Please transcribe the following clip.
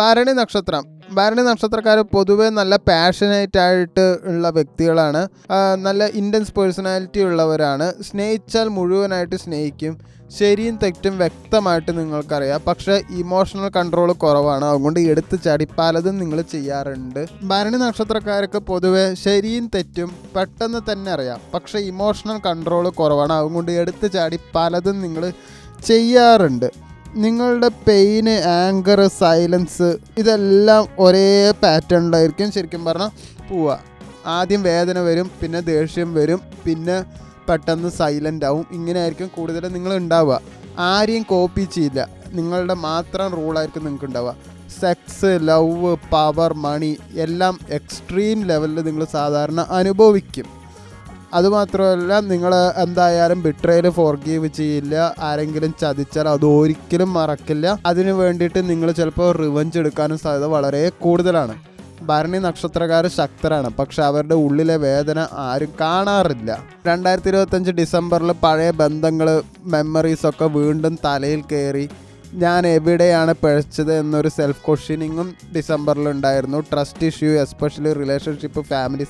ഭരണി നക്ഷത്രം. ഭരണി നക്ഷത്രക്കാർ പൊതുവേ നല്ല പാഷനേറ്റ് ആയിട്ട് ഉള്ള വ്യക്തികളാണ്. നല്ല ഇന്റൻസ് പേഴ്സണാലിറ്റി ഉള്ളവരാണ്. സ്നേഹിച്ചാൽ മുഴുവനായിട്ട് സ്നേഹിക്കും. ശരിയും തെറ്റും വ്യക്തമായിട്ട് നിങ്ങൾക്കറിയാം. പക്ഷേ ഇമോഷണൽ കൺട്രോൾ കുറവാണ്. അതുകൊണ്ട് എടുത്തു ചാടി പലതും നിങ്ങൾ ചെയ്യാറുണ്ട്. ഭരണി നക്ഷത്രക്കാർക്ക് പൊതുവെ ശരിയും തെറ്റും പെട്ടെന്ന് തന്നെ അറിയാം. പക്ഷേ ഇമോഷണൽ കൺട്രോൾ കുറവാണ്. അതുകൊണ്ട് എടുത്തു ചാടി പലതും നിങ്ങൾ ചെയ്യാറുണ്ട്. നിങ്ങളുടെ പെയിന് ആങ്കർ സൈലൻസ് ഇതെല്ലാം ഒരേ പാറ്റേണിലായിരിക്കും ശരിക്കും പറഞ്ഞാൽ പോവുക. ആദ്യം വേദന വരും പിന്നെ ദേഷ്യം വരും പിന്നെ പെട്ടെന്ന് സൈലന്റ് ആവും. ഇങ്ങനെ ആയിരിക്കും കൂടുതലും നിങ്ങൾ ഉണ്ടാവുക. ആരെയും കോപ്പി ചെയ്യില്ല. നിങ്ങളുടെ മാത്രം റൂളായിരിക്കും നിങ്ങൾക്ക് ഉണ്ടാവുക. സെക്സ് ലവ് പവർ മണി എല്ലാം എക്സ്ട്രീം ലെവലിൽ നിങ്ങൾ സാധാരണ അനുഭവിക്കും. അതുമാത്രമല്ല നിങ്ങൾ എന്തായാലും ബിട്രയിൽ ഫോർഗീവ് ചെയ്യില്ല ആരെങ്കിലും ചതിച്ചാൽ അത് ഒരിക്കലും മറക്കില്ല. അതിനു വേണ്ടിയിട്ട് നിങ്ങൾ ചിലപ്പോൾ റിവഞ്ച് എടുക്കാനും സാധ്യത വളരെ കൂടുതലാണ്. ഭരണി നക്ഷത്രക്കാർ ശക്തരാണ് പക്ഷെ അവരുടെ ഉള്ളിലെ വേദന ആരും കാണാറില്ല. രണ്ടായിരത്തി ഇരുപത്തഞ്ച് ഡിസംബറിൽ പഴയ ബന്ധങ്ങൾ മെമ്മറീസൊക്കെ വീണ്ടും തലയിൽ കയറി ഞാൻ എവിടെയാണ് പിഴച്ചത് എന്നൊരു സെൽഫ് ക്വസ്റ്റ്യനിങ്ങും ഡിസംബറിൽ ഉണ്ടായിരുന്നു trust issue especially relationship family